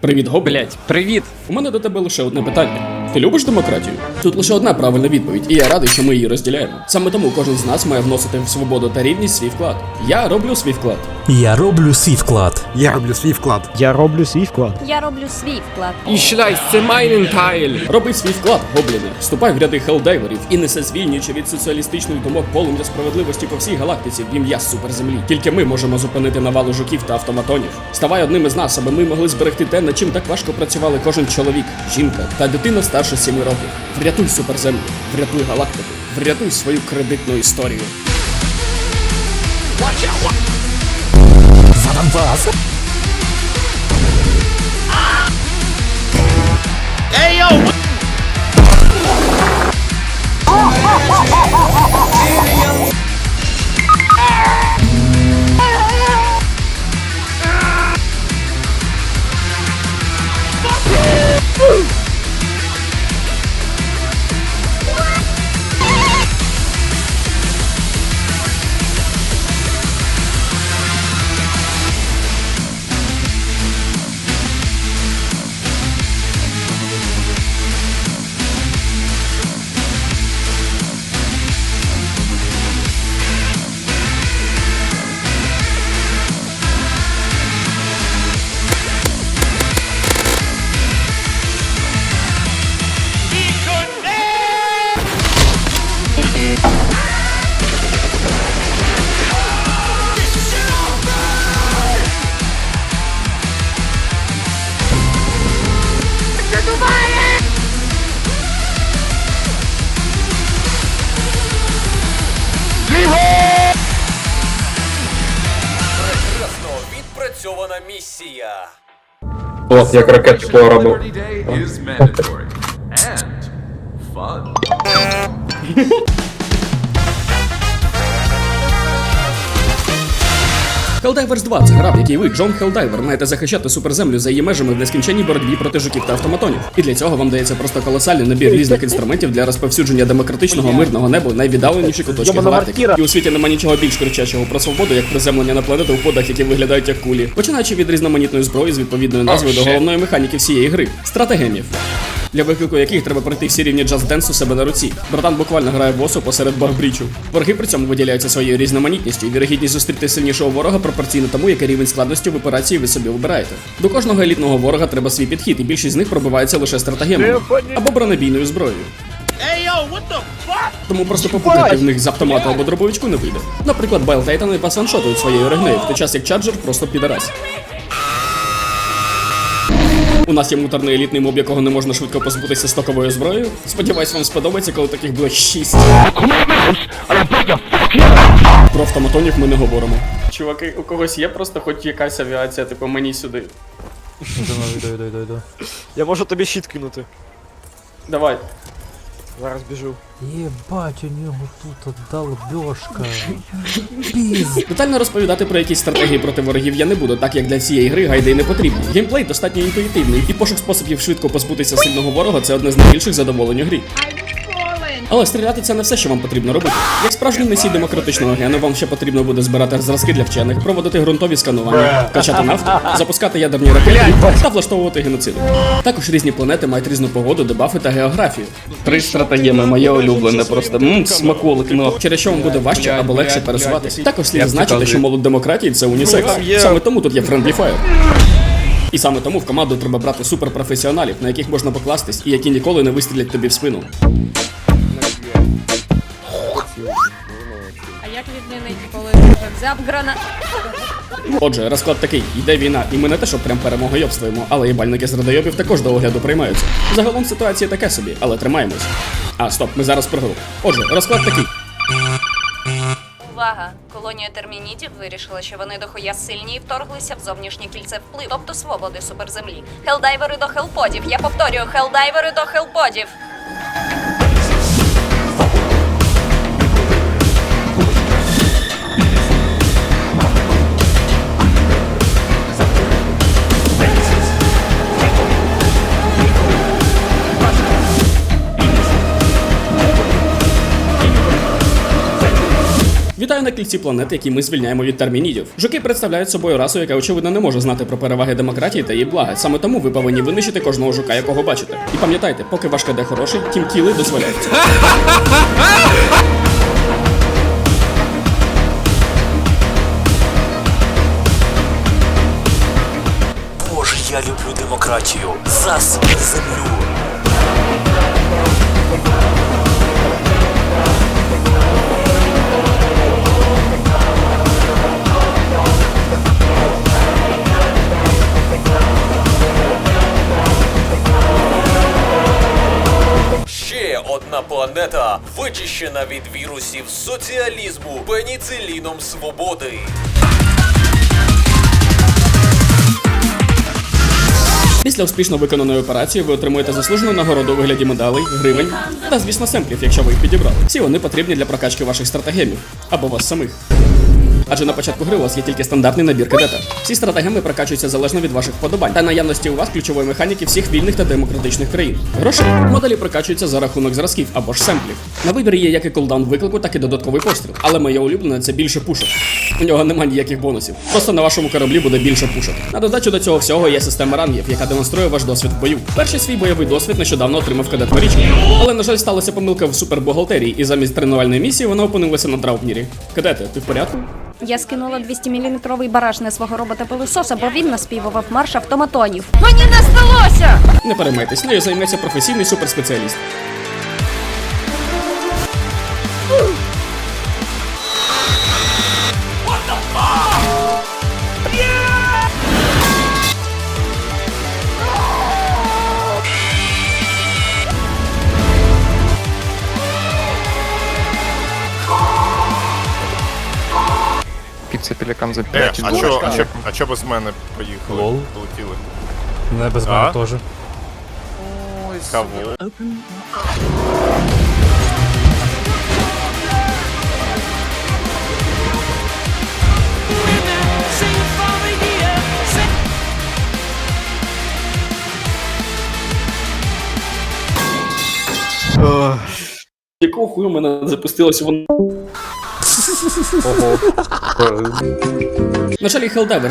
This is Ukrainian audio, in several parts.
Привіт, Гоблять. Привіт! У мене до тебе лише одне питання. Ти любиш демократію? Тут лише одна правильна відповідь, і я радий, що ми її розділяємо. Саме тому кожен з нас має вносити в свободу та рівність свій вклад. Я роблю свій вклад. Я роблю свій вклад. Я роблю свій вклад. Я роблю свій вклад. Я роблю свій вклад. Ich leiste meinen Teil! Роби свій вклад, гобліне. Вступай в ряди хелдайверів і неси звільнюючи від соціалістичних думок полум'я справедливості по всій галактиці в ім'я суперземлі. Тільки ми можемо зупинити навалу жуків та автоматонів. Ставай одним із нас, аби ми могли зберегти те, над чим так важко працювали кожен чоловік, жінка та дитина старше 7 років. Врятуй суперземлю, врятуй галактику, врятуй свою кредитну історію. За Донбас! Прекрасно От, як ракету поробив. Helldivers 2 це гра, в якій ви, Джон Хелдайвер, маєте захищати суперземлю за її межами в нескінченній боротьбі проти жуків та автоматонів. І для цього вам дається просто колосальний набір різних інструментів для розповсюдження демократичного мирного неба в найвіддаленіші куточки галактики. І у світі нема нічого більш кричащого про свободу, як приземлення на планету в подах, які виглядають як кулі, починаючи від різноманітної зброї з відповідною назвою до головної механіки всієї гри стратегемів. Для виклику яких треба пройти всі рівні Just Dance у себе на руці. Братан буквально грає босу посеред барбрічу. Вороги при цьому виділяються своєю різноманітністю, і вірогідність зустріти сильнішого ворога пропорційно тому, який рівень складності в операції ви собі вибираєте. До кожного елітного ворога треба свій підхід, і більшість з них пробивається лише стратегемами або бронебійною зброєю. Тому просто попукати в них з автомату або дробовичку не вийде. Наприклад, Байл Тайтани пасаншотують своєю регнею, в той час як Чарджер просто підарась. У нас є муторний елітний моб, якого не можна швидко позбутися стоковою зброєю. Сподіваюсь, вам сподобається, коли таких було 6. Про автоматонів ми не говоримо. Чуваки, у когось є просто хоч якась авіація, типу мені сюди. Я можу тобі щит кинути. Давай. Зараз біжу. Єбать, у нього тут долбьошка. Піз. Детально розповідати про якісь стратегії проти ворогів я не буду, так як для цієї гри гайди не потрібні. Геймплей достатньо інтуїтивний, і пошук способів швидко позбутися сильного ворога це одне з найбільших задоволень у грі. Але стріляти це не все, що вам потрібно робити. Як справжній носій демократичного гену, вам ще потрібно буде збирати зразки для вчених, проводити ґрунтові сканування, качати нафту, запускати ядерні ракети та влаштовувати геноциди. Також різні планети мають різну погоду, дебафи та географію. Три стратегеми, моє улюблене, просто мм, смаколик, ну. через що вам буде важче або легше пересуватись. Також слід зазначити, що молод демократії це унісекс. Саме тому тут є Friendly Fire. І саме тому в команду треба брати суперпрофесіоналів, на яких можна покластись і які ніколи не вистрілять тобі в спину. Взяв грана... Отже, розклад такий: йде війна, і ми не те, що прям перемогойобствуємо, але єбальники з радойобів також до огляду приймаються. Загалом ситуація таке собі, але тримаємось. А, стоп, ми зараз про гру. Отже, розклад такий. Увага! Колонія термінітів вирішила, що вони дохуя сильні і вторглися в зовнішнє кільце впливу, тобто свободи суперземлі. Хелдайвери до хелподів. Я повторюю, хелдайвери до хелподів. Вітаю на кільці планети, які ми звільняємо від термінідів. Жуки представляють собою расу, яка очевидно не може знати про переваги демократії та її блага. Саме тому ви повинні винищити кожного жука, якого бачите. І пам'ятайте, поки ваш КД хороший, тім кіли дозволяються. Боже, я люблю демократію. За свою землю. Одна планета вичищена від вірусів соціалізму пеніциліном свободи. Після успішно виконаної операції ви отримуєте заслужену нагороду у вигляді медалей, гривень та, звісно, семплів, якщо ви їх підібрали. Всі вони потрібні для прокачки ваших стратегемів або вас самих. Адже на початку гри у вас є тільки стандартний набір кадета. Всі стратегеми прокачуються залежно від ваших вподобань та наявності у вас ключової механіки всіх вільних та демократичних країн. Гроші моделі прокачуються за рахунок зразків або ж семплів. На вибір є як і кулдаун виклику, так і додатковий постріл. Але моє улюблене це більше пушок. У нього немає ніяких бонусів. Просто на вашому кораблі буде більше пушок. На додачу до цього всього є система рангів, яка демонструє ваш досвід в бою. Перший свій бойовий досвід нещодавно отримав кадет Марічка. Але, на жаль, сталася помилка в супербухгалтерії, і замість тренувальної місії вона опинилася на драупнірі. Кадете, ти в порядку? Я скинула 200-мм бараж на свого робота пилососа, бо він наспівував марш автоматонів. Мені не сталося! Не переймайтесь, нею займеться професійний суперспеціаліст. Піца пелікан за Е, 5 а чо, а чо, а чо без мене поїхали? Лол. Полетіли. Не без А? мене теж. Кого? Якого хуя в мене запустилося воно? На жаль, і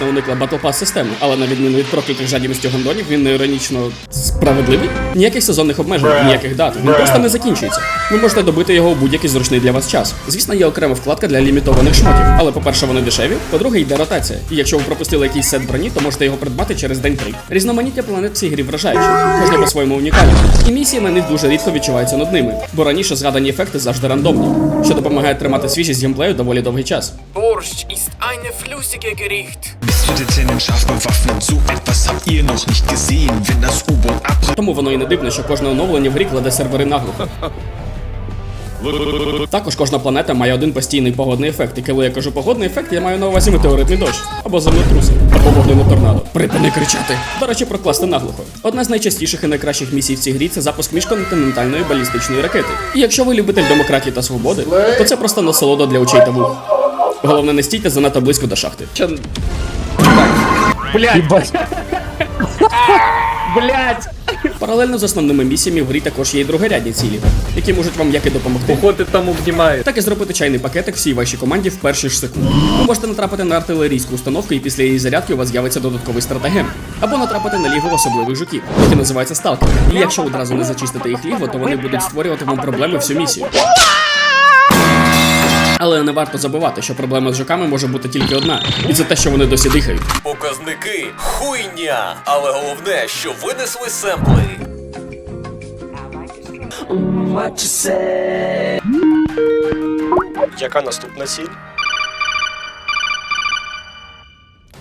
не уникла Battle Pass системи, але на відміну від проклятих жадібністю гондонів, він не іронічно справедливий. Ніяких сезонних обмежень, ніяких дат. Він просто не закінчується. Ви можете добити його у будь-який зручний для вас час. Звісно, є окрема вкладка для лімітованих шмотів, але по-перше, вони дешеві, по-друге, йде ротація. І якщо ви пропустили якийсь сет броні, то можете його придбати через день-три. Різноманіття планет в цій грі вражаючі, кожна по-своєму унікальна. І місії на них дуже рідко відчуваються над ними, бо раніше згадані ефекти завжди рандомні, що допомагає тримати свіжість геймплею доволі довгий час. Борщ ist eine flüssige Gericht. Bist du dezent scharf bewaffnet? So etwas habt ihr noch nicht gesehen. Wenn das U-Boot abbricht. Тому воно і не дивно, що кожне оновлення в грі кладе сервери наглухо. Також кожна планета має один постійний погодний ефект. І коли я кажу погодний ефект, я маю на увазі метеоритний дощ, або землетруси, або вогняне торнадо. Припини кричати. До речі, прокласти наглухо. Одна з найчастіших і найкращих місій в цій грі це запуск міжконтинентальної балістичної ракети. І якщо ви любитель демократії та свободи, то це просто насолода для очей та вух. Головне, не стійте занадто близько до шахти. Паралельно з основними місіями в грі також є і другорядні цілі, які можуть вам як і допомогти. Походи там обнімають. Так і зробити чайний пакетик всій вашій команді в перші ж секунди. Ви можете натрапити на артилерійську установку, і після її зарядки у вас з'явиться додатковий стратегем. Або натрапити на лігу особливих жуків, які називаються сталкер. І якщо одразу не зачистити їх лігу, то вони будуть створювати вам проблеми всю місію. Але не варто забувати, що проблема з жуками може бути тільки одна, і це те, що вони досі дихають. Показники хуйня. Але головне, що винесли семпли. Яка наступна ціль?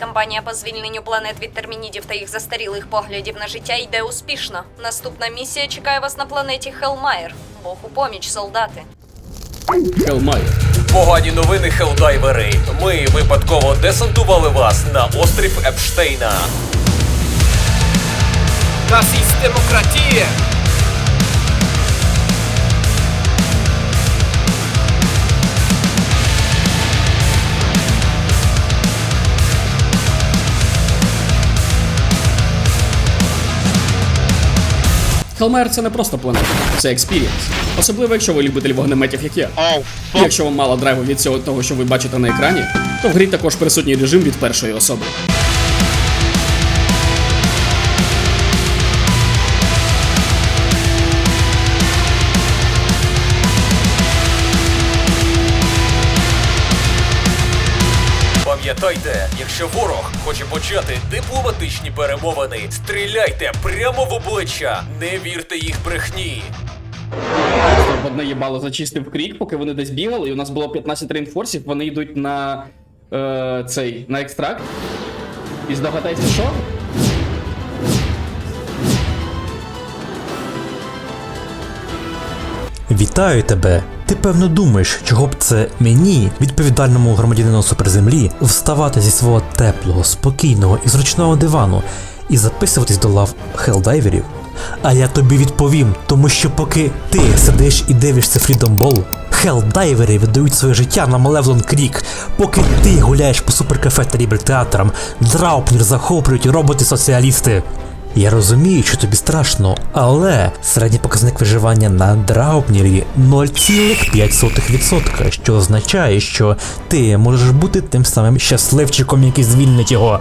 Кампанія по звільненню планет від термінідів та їх застарілих поглядів на життя йде успішно. Наступна місія чекає вас на планеті Хелмайр. Бог у поміч, солдати. Хелмайр. Погані новини, хелдайвери. Ми випадково десантували вас на острів Епштейна. Das ist Demokratie. Хелмайер це не просто планета, це експірієнс. Особливо, якщо ви любитель вогнеметів, як я. І якщо вам мало драйву від цього того, що ви бачите на екрані, то в грі також присутній режим від першої особи. Пам'ятайте, якщо ворог хоче почати дипломатичні перемовини, стріляйте прямо в обличчя, не вірте їх брехні. Одне їбало зачистив крік, поки вони десь бігали, і у нас було 15 рейнфорсів, вони йдуть на е, цей на екстракт. І здогадайся, що? Вітаю тебе! Ти певно думаєш, чого б це мені, відповідальному громадянину суперземлі, вставати зі свого теплого, спокійного і зручного дивану і записуватись до лав хелдайверів? А я тобі відповім, тому що поки ти сидиш і дивишся Ball, хелдайвери віддають своє життя на Малевлон Крік, поки ти гуляєш по суперкафе та рібертеатрам, Драупнір захоплюють роботи-соціалісти. Я розумію, що тобі страшно, але середній показник виживання на Драупнірі 0,5%, що означає, що ти можеш бути тим самим щасливчиком, який звільнить його.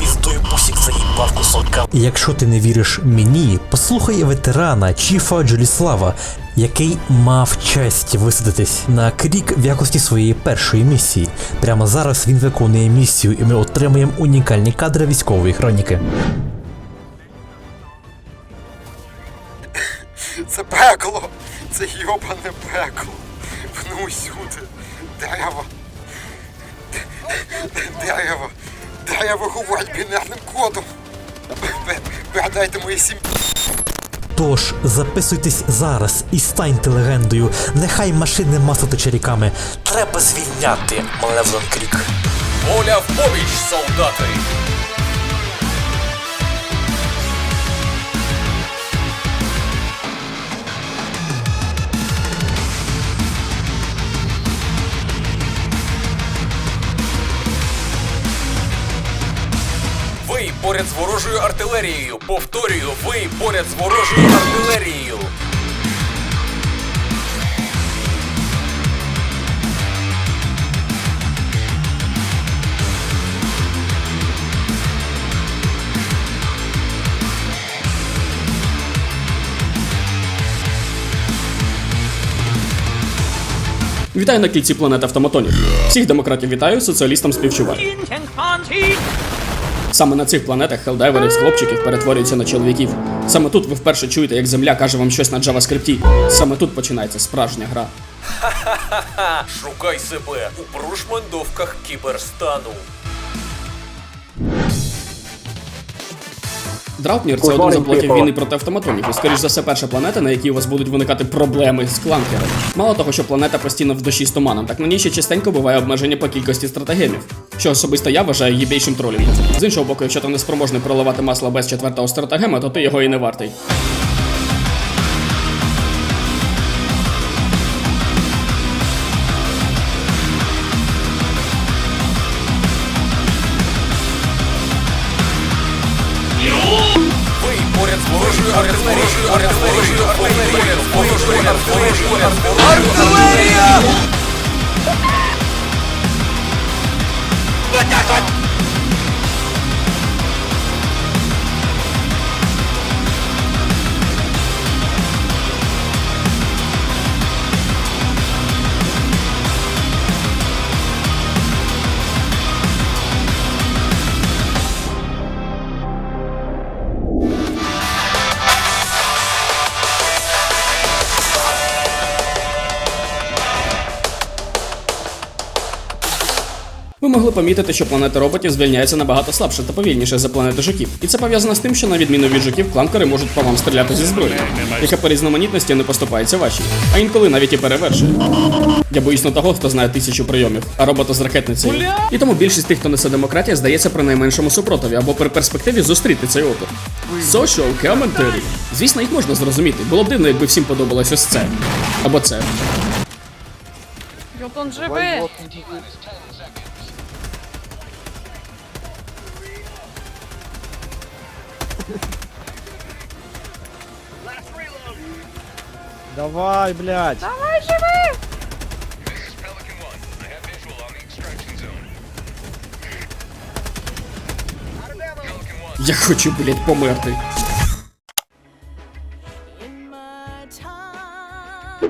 Піздою бусік заїбав кусочка. І якщо ти не віриш мені, послухай ветерана Чіфа Джоліслава, який мав честь висадитись на крік в якості своєї першої місії. Прямо зараз він виконує місію, і ми отримуємо унікальні кадри військової хроніки. Це пекло! Це йобане пекло! Воно усюди. Дерево. Дерево. Дерево говорить бінарним кодом. Передайте моїй сім'ї. Тож записуйтесь зараз і станьте легендою. Нехай машини масло ріками. Треба звільняти Малевлон Крік. Воля в поміч, солдати! Поряд з ворожою артилерією. Повторюю, ви поряд з ворожою артилерією. Вітаю на кільці планет автоматонів. Всіх демократів вітаю, соціалістам співчуваю. Саме на цих планетах хелдайвери з хлопчиків перетворюються на чоловіків. Саме тут ви вперше чуєте, як земля каже вам щось на джаваскрипті. Саме тут починається справжня гра. Ха-ха! Шукай себе у прошмандовках кіберстану. Драупнір це один з блоків війни проти автоматонів, і скоріш за все перша планета, на якій у вас будуть виникати проблеми з кланкером. Мало того, що планета постійно в душі з туманом, так на ній ще частенько буває обмеження по кількості стратегемів, що особисто я вважаю їбейшим тролінгом. З іншого боку, якщо ти не спроможний проливати масло без четвертого стратегема, то ти його і не вартий. Помітити, що планета роботів звільняється набагато слабше та повільніше за планети жуків. І це пов'язано з тим, що на відміну від жуків, кланкери можуть по вам стріляти зі зброї, яка по різноманітності не поступається вашій, а інколи навіть і перевершує. Я боюсь на того, хто знає тисячу прийомів, а робота з ракетницею. І тому більшість тих, хто несе демократія, здається при найменшому супротиві або при перспективі зустріти цей опір. Social commentary. Звісно, їх можна зрозуміти. Було б дивно, якби всім подобалось ось це. Або це. Он живе? Давай, блядь. Давай, живи! Я хочу, блять, померти.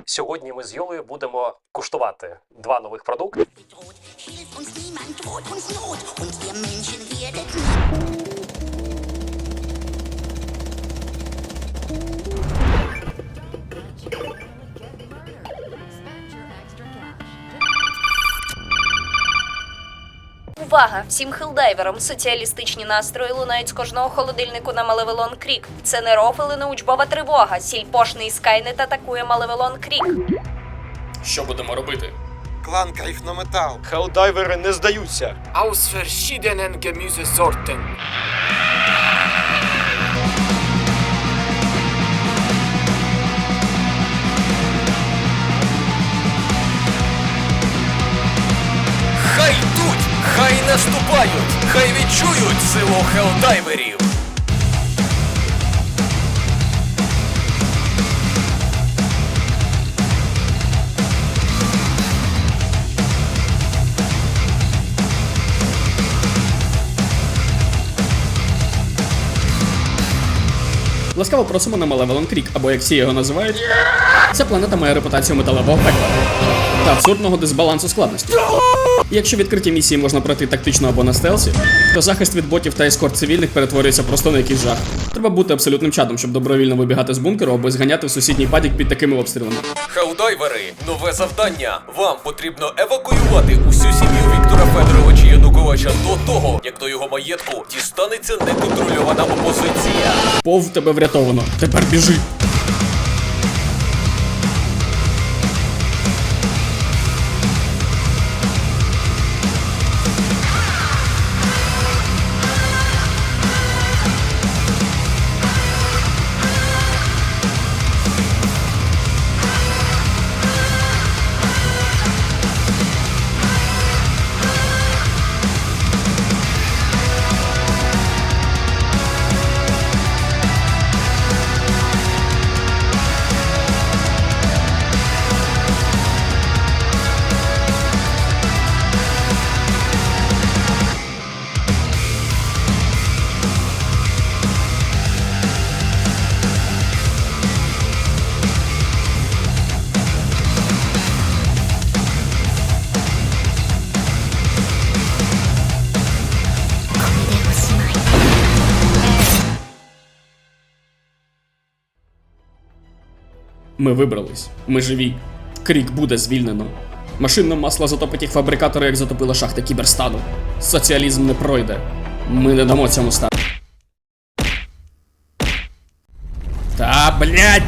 Сьогодні ми з Йолою будемо куштувати два нових продукти. Увага! Всім хилдайверам! Соціалістичні настрої лунають з кожного холодильнику на Малевелон Крік. Це не рофили не учбова тривога. Сільпошний Скайнет атакує Малевелон Крік. Що будемо робити? Клан Кайфнометал. Хелдайвери не здаються. Aus verschiedenen Gemüsesorten. Наступають, хай відчують силу хелдайверів. Ласкаво просимо на Малевелон Крік, або як всі його називають. Ця планета має репутацію металевого пекла та абсурдного дисбалансу складності. Якщо відкриті місії можна пройти тактично або на стелсі, то захист від ботів та ескорт цивільних перетворюється просто на якийсь жах. Треба бути абсолютним чадом, щоб добровільно вибігати з бункеру або зганяти в сусідній падік під такими обстрілами. Хелдайвери, нове завдання. Вам потрібно евакуювати усю сім'ю Віктора Федоровича Януковича до того, як до його маєтку дістанеться неконтрольована опозиція. Пов тебе врятовано. Тепер біжи. Ми вибрались. Ми живі. Крік буде звільнено. Машинне масло затопить їх фабрикатори, як затопила шахта кіберстану. Соціалізм не пройде. Ми не дамо цьому стати. Та блять!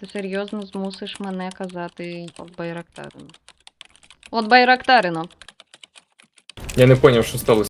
Ти серйозно змусиш мене казати от Байрактарину? От Байрактарину. Я не поняв, що сталося.